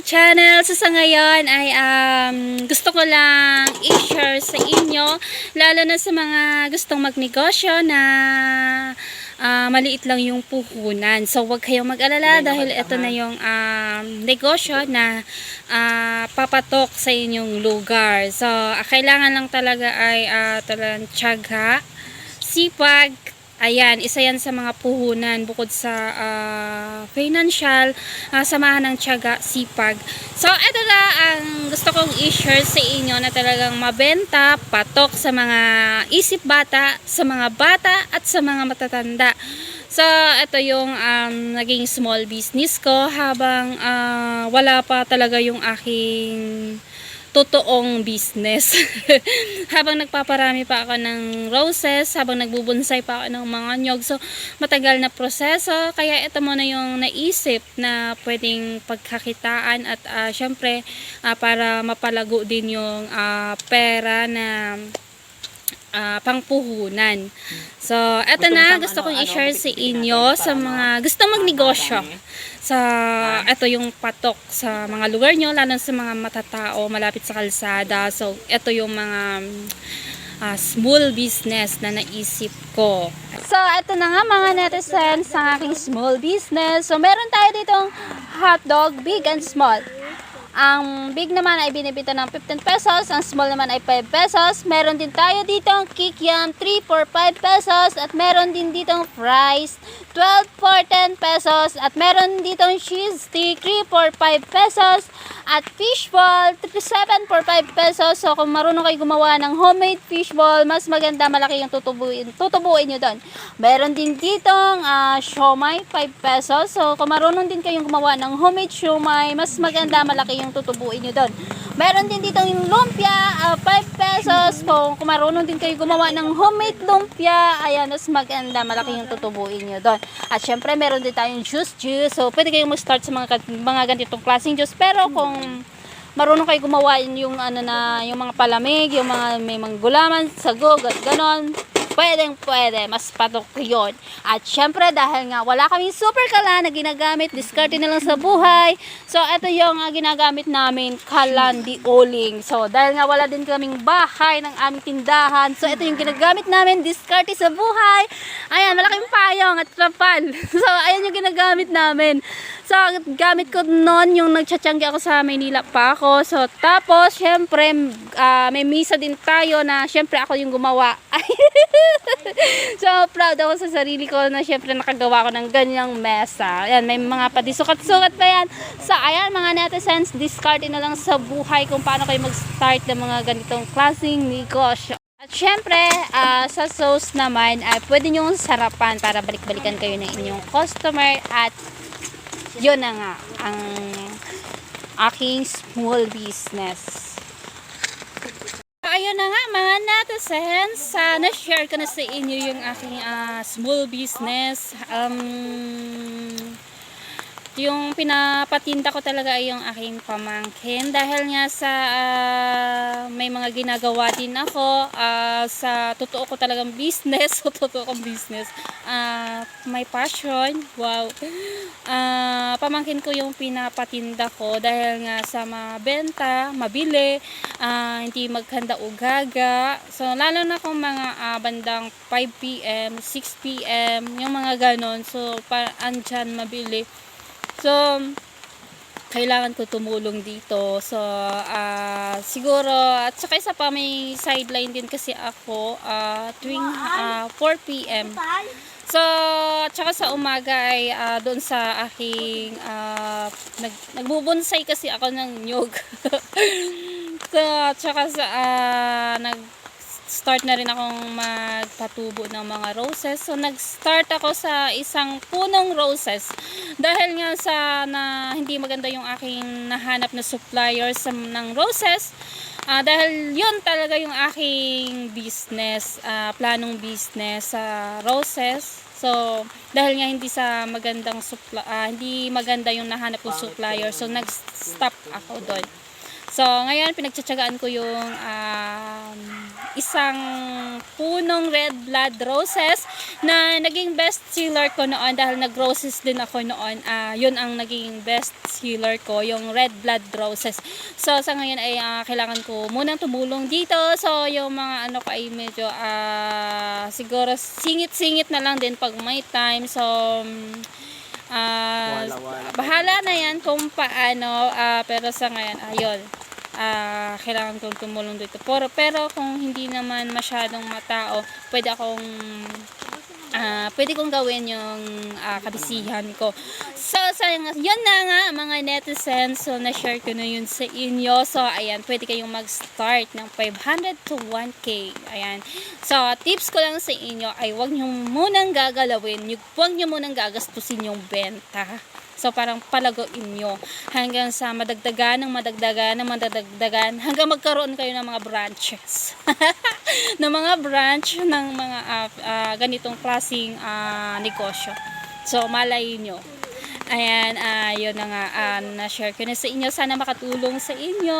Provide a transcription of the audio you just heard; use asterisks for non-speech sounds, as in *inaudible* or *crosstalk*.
channel. So sa ngayon ay um, gusto ko lang i-share sa inyo lalo na sa mga gustong magnegosyo na ah, maliit lang yung puhunan. So wag kayong mag-alala dahil ito na yung um, negosyo na ah, papatok sa inyong lugar. So ah, kailangan lang talaga ay uh, talagang tiyaga, sipag, Ayan, isa yan sa mga puhunan bukod sa financial, ah, samahan ng tiyaga, sipag. So, ito na ang gusto kong i-share sa inyo na talagang mabenta, patok sa mga isip bata, sa mga bata at sa mga matatanda. So, ito yung um, naging small business ko habang ah, wala pa talaga yung aking totoong business. *laughs* habang nagpaparami pa ako ng roses, habang nagbubonsay pa ako ng mga nyog. So, matagal na proseso. Kaya ito muna yung naisip na pwedeng pagkakitaan at ah, syempre ah, para mapalago din yung ah, pera na ah, pangpuhunan. So, eto na, gusto kong i-share sa inyo sa mga gusto magnegosyo. Sa, eto yung patok sa mga lugar nyo, lalo sa mga matatao, malapit sa kalsada. So, eto yung mga ah, small business na naisip ko. So, eto na nga mga netizens sa aking small business. So, meron tayo ditong hotdog, big and small. Ang big naman ay binibita ng 15 pesos, ang small naman ay 5 pesos. Meron din tayo ditong kikiam 3 for 5 pesos at meron din ditong fries 12 for 10 pesos at meron ditong cheese stick 3 for 5 pesos at fishball 7 for 5 pesos. So kung marunong kayo gumawa ng homemade fishball, mas maganda malaki yung tutubuin, tutubuin nyo doon. Meron din ditong uh, siomay 5 pesos. So kung marunong din kayong gumawa ng homemade siomay, mas maganda malaki yung tutubuin nyo doon. Meron din dito yung lumpia, ah, 5 pesos. Kung, marunong din kayo gumawa ng homemade lumpia, ayan, mas maganda, malaki yung tutubuin nyo doon. At syempre, meron din tayong juice juice. So, pwede kayong mag-start sa mga, mga ganitong klaseng juice. Pero kung marunong kayo gumawa yung ano na, yung mga palamig, yung mga may mga gulaman, sagog at ganon, pwedeng pwede, mas patok yun. At syempre, dahil nga wala kaming super kala na ginagamit, discarte na lang sa buhay. So, ito yung uh, ginagamit namin, kalandi oling. So, dahil nga wala din kaming bahay ng aming tindahan. So, ito yung ginagamit namin, discarte sa buhay. Ayan, malaking payong at trapal. *laughs* so, ayan yung ginagamit namin. So, gamit ko noon yung nagchatsanggi ako sa Maynila pa ako. So, tapos, syempre, ah, may misa din tayo na syempre ako yung gumawa. *laughs* *laughs* so, proud ako sa sarili ko na syempre nakagawa ko ng ganyang mesa. Ayan, may mga padisukat-sukat pa yan. So, ayan mga netizens, discard na lang sa buhay kung paano kayo mag-start ng mga ganitong klaseng negosyo. At syempre, ah, sa sauce naman, ay pwede nyo sarapan para balik-balikan kayo ng inyong customer at yun na nga ang aking small business. Ayun na nga mga netizens, sana share ko na sa inyo yung aking ah, small business. Um, yung pinapatinda ko talaga ay yung aking pamangkin. Dahil nga sa ah, may mga ginagawa din ako ah, sa totoo ko talagang business *laughs* so totoo kong business ah, may passion. Wow. Ah, pamangkin ko yung pinapatinda ko dahil nga sa mabenta mabili ah, hindi maghanda o gaga. So lalo na kung mga ah, bandang 5pm 6pm yung mga ganon. So pa, andyan mabili So, kailangan ko tumulong dito. So, ah, siguro, at saka isa pa, may sideline din kasi ako ah, tuwing ah, 4 p.m. So, at saka sa umaga ay ah, doon sa aking ah, nag, nagbubonsay kasi ako ng nyog. *laughs* so, at saka sa ah, nag start na rin akong magpatubo ng mga roses. So, nag-start ako sa isang punong roses. Dahil nga sa na hindi maganda yung aking nahanap na supplier sa, ng roses. Ah, dahil yun talaga yung aking business, ah, planong business sa roses. So, dahil nga hindi sa magandang supply, ah, hindi maganda yung nahanap kong supplier. So, nag-stop ako doon. So, ngayon, pinagtsatsagaan ko yung um, isang punong red blood roses na naging best seller ko noon dahil nag-roses din ako noon. Ah, yun ang naging best seller ko, yung red blood roses. So sa ngayon ay ah, kailangan ko munang tumulong dito. So yung mga ano ko ay medyo ah, siguro singit-singit na lang din pag may time. So mm, ah, Wala, wala. bahala na yan kung paano. ah, pero sa ngayon, ayun. Ah, kailangan kong tumulong dito. Pero, pero kung hindi naman masyadong matao, pwede akong ah pwede kong gawin yung ah, kabisihan ko. So, sa yun na nga mga netizens. So, na-share ko na yun sa inyo. So, ayan, pwede kayong mag-start ng 500 to 1K. Ayan. So, tips ko lang sa inyo ay huwag nyo munang gagalawin. Huwag nyo munang gagastusin yung benta. So, parang palagoin nyo hanggang sa madagdagan ng madagdagan ng madagdagan hanggang magkaroon kayo ng mga branches. *laughs* ng mga branch ng mga ah, ah, ganitong klaseng ah, negosyo. So, malay nyo. Ayan, ah, yun na nga, ah, na-share ko na sa inyo. Sana makatulong sa inyo.